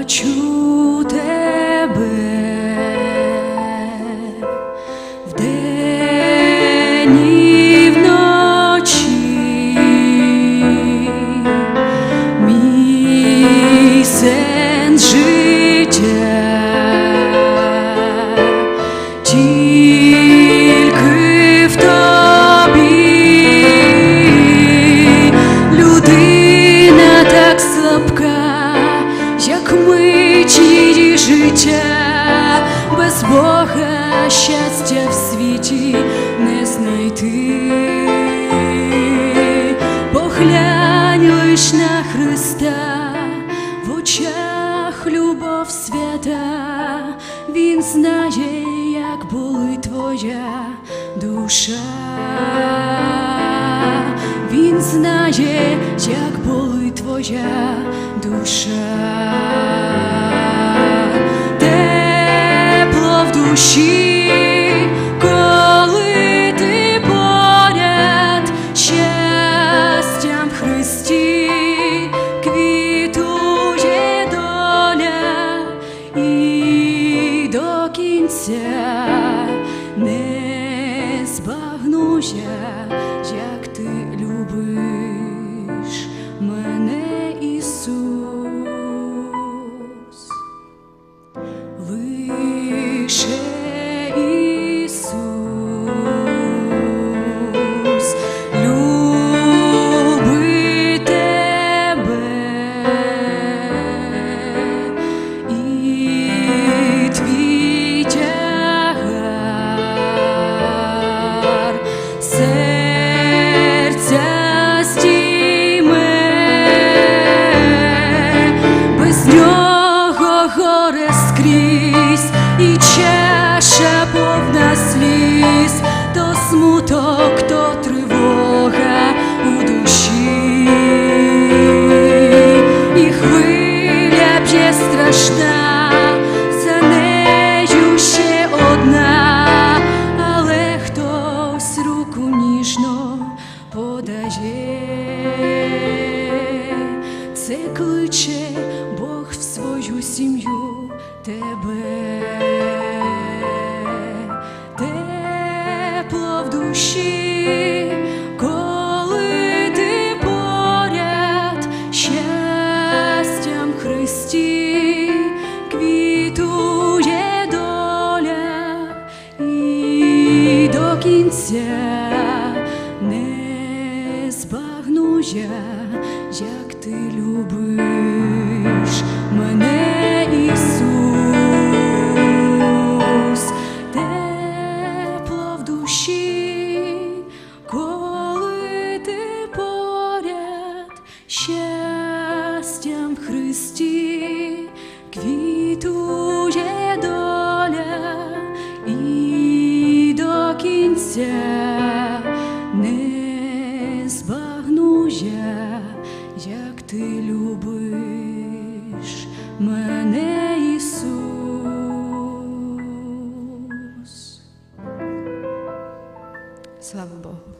бачу тебе в і життя, без Бога щастя в світі не знайти. Поглянь на Христа, в очах любов свята, Він знає, як болить твоя душа. Він знає, як болить твоя душа. Я, як ти любиш сім'ю тебе, тепло в душі, коли ти поряд, щастям Христі квітує доля і до кінця не збагну я, як ти любиш щастям в Христі квітує доля і до кінця не збагну як ти любиш мене Ісус. Слава Богу.